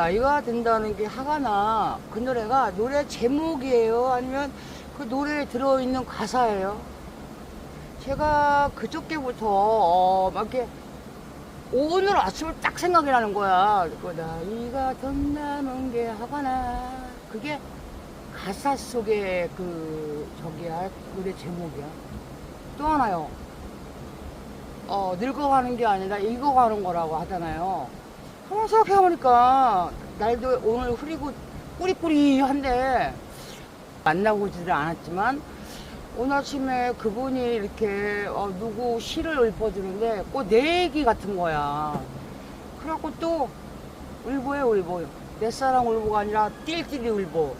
나이가 든다는 게 화가 나. 그 노래가 노래 제목이에요? 아니면 그 노래에 들어있는 가사예요? 제가 그저께부터, 어, 막 이렇게 오늘 아침을 딱 생각이 나는 거야. 그 나이가 든다는 게 화가 나. 그게 가사 속의 그, 저기야, 노래 제목이야. 또 하나요. 어, 늙어가는 게 아니라 읽어가는 거라고 하잖아요. 한번 생각해보니까, 날도 오늘 흐리고 뿌리뿌리한데, 만나보지를 않았지만, 오늘 아침에 그분이 이렇게, 어, 누구 시를 읊어주는데, 꼭 내 얘기 같은 거야. 그래갖고 또, 울보에 울보. 내 사랑 울보가 아니라, 띨띨이 울보.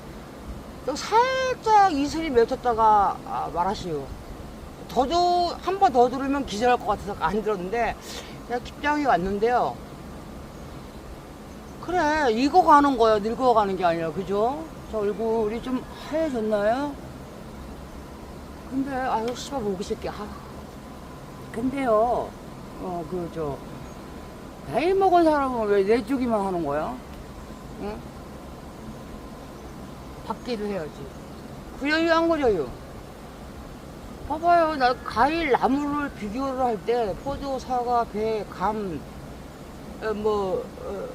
또 살짝 이슬이 맺혔다가 아, 말하시오. 더도 한 번 더 들으면 기절할 것 같아서 안 들었는데 내가 킵장이 왔는데요. 그래 익어가는 거야 늙어가는 게 아니라 그죠? 저 얼굴이 좀 하얘졌나요? 근데 아유 씨발 모기 새끼 아 근데요 어 그 저 나이 먹은 사람은 왜 내주기만 하는 거야? 응? 받기도 해야지 그려요 안 그려요? 봐봐요. 나 과일 나무를 비교를 할 때 포도, 사과, 배, 감, 어, 뭐 어,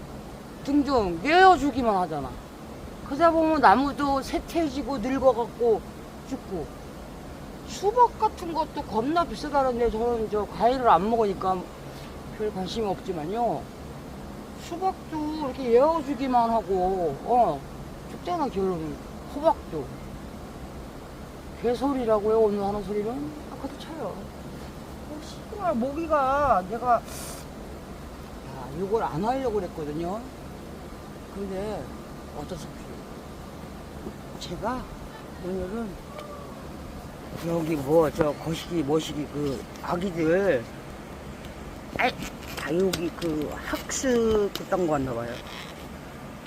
등등 내어주기만 하잖아. 그러다 보면 나무도 세태지고 늙어갖고 죽고. 수박 같은 것도 겁나 비싸다는데 저는 저 과일을 안 먹으니까 별 관심이 없지만요. 수박도 이렇게 예어주기만 하고 어 죽잖아 결론은. 호박도. 개소리라고요 오늘 하는 소리는? 아까도 쳐요. 어, 씨발 모기가 내가 야 이걸 안 하려고 그랬거든요 근데 없이 제가 오늘은 여기 뭐 저 거시기 뭐시기 그 아기들 아 여기 그 학습 그딴 거 왔나 봐요.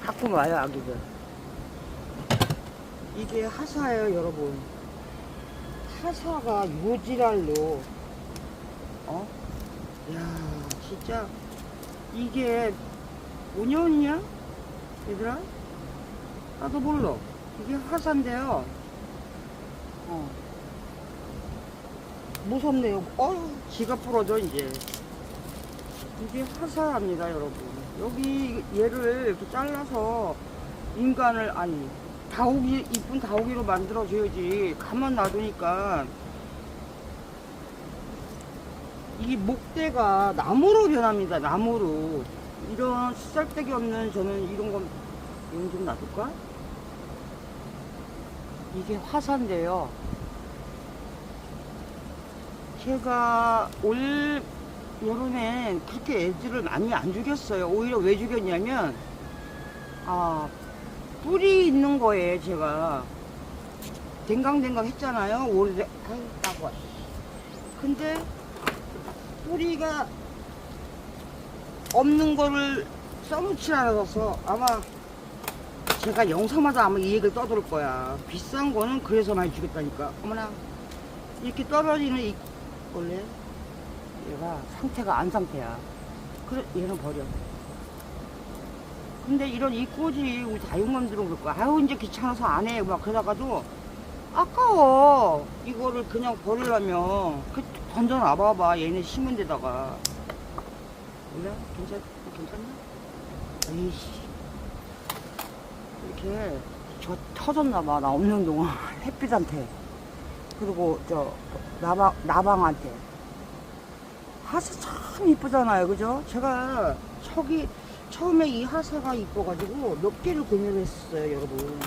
갖고 와요 아기들. 이게 하사예요 여러분. 하사가 요지랄로 어? 야 진짜 이게 5년이냐 얘들아? 나도 몰라. 이게 화사인데요. 어. 무섭네요. 어휴 지가 부러져 이제 이게 화사합니다 여러분. 여기 얘를 이렇게 잘라서 인간을 아니 다우기 이쁜 다우기로 만들어줘야지. 가만 놔두니까. 이 목대가 나무로 변합니다 나무로 이런 쓸데기 없는 저는 이런 건 이건 좀 놔둘까? 이게 화사인데요 제가 올 여름엔 그렇게 애들을 많이 안 죽였어요 오히려 왜 죽였냐면 아 뿔이 있는 거에 제가 댕강댕강 했잖아요. 오래 아유 따고 근데 뿌리가 없는 거를 써놓지 않아서 아마 제가 영상마다 아마 이 얘기를 떠들 거야. 비싼 거는 그래서 많이 주겠다니까. 어머나 이렇게 떨어지는 이 원래 얘가 상태가 안 상태야. 그래 얘는 버려. 근데 이런 이 꽂이 우리 다육맘들은 그럴 거야. 아유 이제 귀찮아서 안 해. 막 그러다가도 아까워. 이거를 그냥 버리려면 그 던져놔 봐봐. 얘네 심은 데다가. 그래? 괜찮, 괜찮나? 에이씨. 이렇게 저 터졌나 봐. 나 없는 동안 햇빛한테. 그리고 저 나방, 나방한테. 하사 참 이쁘잖아요. 그죠? 제가 저기 처음에 이 하사가 이뻐가지고 몇 개를 구매를 했어요, 여러분.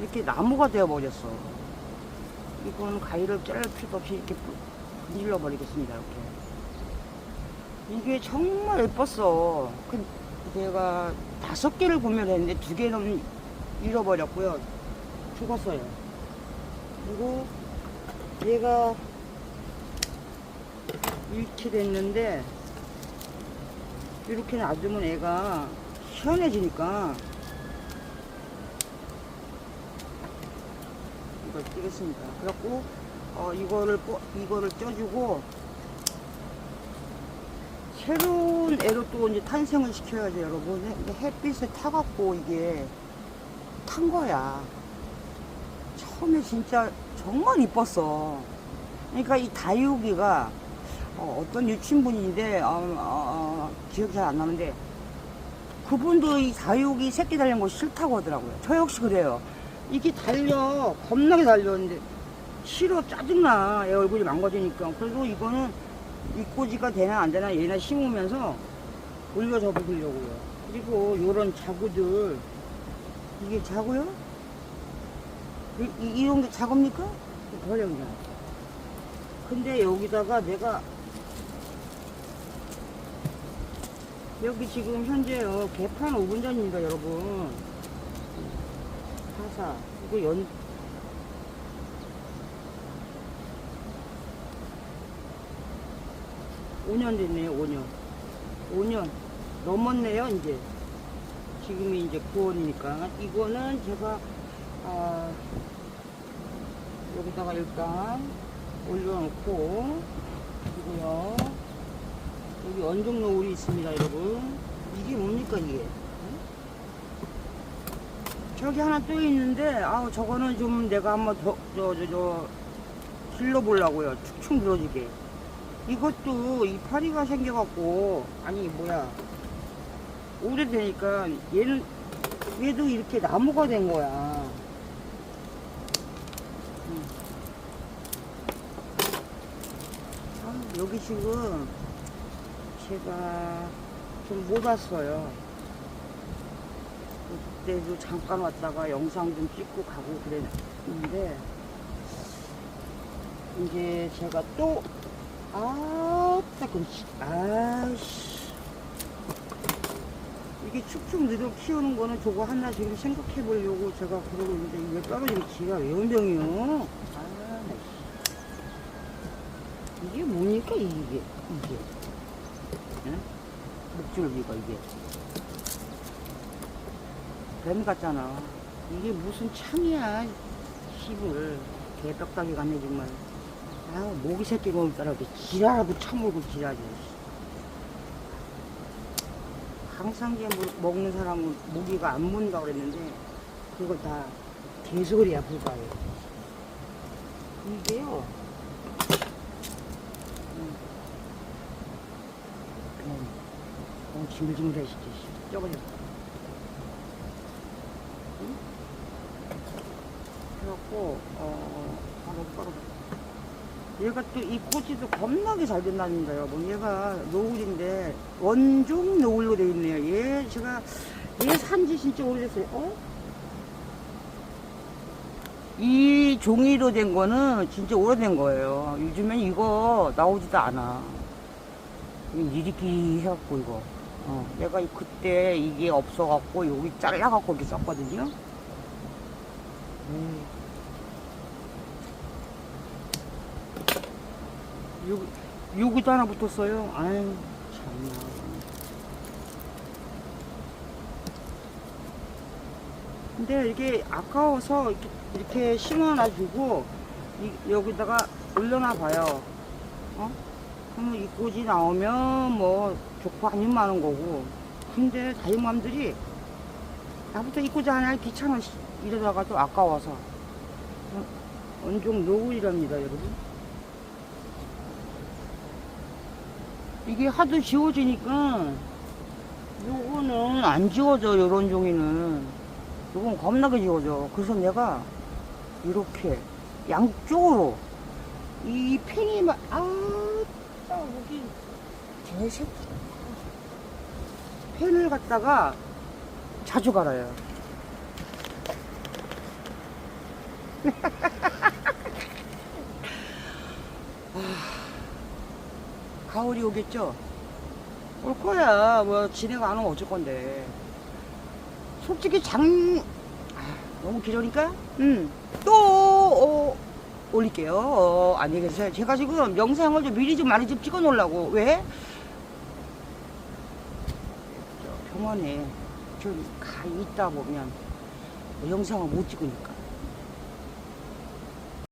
이렇게 나무가 되어버렸어. 이건 가위를 자를 필요도 없이 이렇게 건질러 버리겠습니다, 이렇게. 이게 정말 예뻤어. 그 내가 다섯 개를 구매를 했는데 두 개는 잃어버렸고요. 죽었어요. 그리고 얘가 잃게 됐는데 이렇게 놔두면 애가 시원해지니까 이걸 띄겠습니다. 그래갖고 어, 이거를 뽀- 이거를 쪄주고 새로운 애로 또 이제 탄생을 시켜야지 여러분. 햇빛에 타갖고 이게 탄 거야. 처음에 진짜 정말 이뻤어. 그러니까 이 다육이가 어, 떤 유친분인데 어, 어, 어, 기억이 잘 안 나는데 그분도 이 다육이 새끼 달린 거 싫다고 하더라고요. 저 역시 그래요. 이게 달려 겁나게 달렸는데 싫어 짜증나. 얘 얼굴이 망가지니까. 그래도 이거는 입꼬지가 되나 안 되나 얘나 심으면서 올려 접으려고요 그리고 요런 자구들 이게 자구요? 이, 이, 이런 게 자구입니까? 버려 그냥 근데 여기다가 내가 여기 지금 현재요 개판 5분 전입니다 여러분 사사 이거 연 5년 됐네요 5년. 5년 넘었네요 이제. 지금이 이제 9월이니까. 이거는 제가 아, 여기다가 일단 올려놓고 그리고요. 여기 원종 노을이 있습니다 여러분. 이게 뭡니까 이게? 응? 저기 하나 또 있는데 아우 저거는 좀 내가 한번 더저저저 길러보려고요. 축축 늘어지게 이것도 이 파리가 생겨갖고 아니 뭐야. 오래되니까 얘는 얘도 이렇게 나무가 된 거야. 음. 아, 여기 지금 제가 좀 못 왔어요. 그때도 잠깐 왔다가 영상 좀 찍고 가고 그랬는데 이제 제가 또 아따 그렇지 아씨. 이게 축축 늘어 키우는 거는 저거 하나 지금 생각해 보려고 제가 그러고 있는데 이게 떨어지면 지가 왜 운명이요? 아. 이게 뭡니까 이게? 이게. 응? 목줄기가 이게. 뱀 같잖아. 이게 무슨 창이야 씨불 개벽다기 같네 정말 아 모기 새끼 먹을 이렇게 지랄하고 처물고 지랄이 항상제 먹는 사람은 모기가 안 문다 그랬는데 그거 다 개소리야 불가해 이게요. 음. 그냥 너무 징글징글해 진짜 쩌거려 응? 그래갖고 어 바로 바로 얘가 또이 꼬지도 겁나게 잘 된답니다 여러분 얘가 노을인데 원종 노을로 되어 있네요. 얘 제가 얘 산지 진짜 오래됐어요. 어? 이 종이로 된 거는 진짜 오래된 거예요. 요즘엔 이거 나오지도 않아. 이리끼 해갖고 이거. 어, 내가 이- 그때 이게 없어갖고 여기 잘라갖고 이렇게 썼거든요 여기, 여기도 하나 붙었어요. 아유, 참나. 근데 이게 아까워서 이렇게, 이렇게 심어놔주고, 이- 여기다가 올려놔 봐요. 어? 그러면 이 꽃이 나오면 뭐 좋고 아니면 많은 거고. 근데 다육맘들이 나부터 이 꽃이 하나 귀찮아. 씨. 이러다가 또 아까워서. 어? 원종 노을이랍니다, 여러분. 이게 하도 지워지니까 요거는 안 지워져 요런 종이는. 요건 겁나게 지워져. 그래서 내가 이렇게 양쪽으로 이 팽이 막 아따 여기 개새끼 펜을 갖다가 자주 갈아요 가을이 오겠죠? 올 거야. 뭐, 진해가 안 오면 어쩔 건데. 솔직히 장, 아, 너무 길으니까? 음. 또, 어, 올릴게요. 어, 안녕히 계세요. 제가 지금 영상을 좀 미리 좀 많이 좀 찍어 놓으려고. 왜? 저 병원에 좀 가 있다 보면 영상을 못 찍으니까.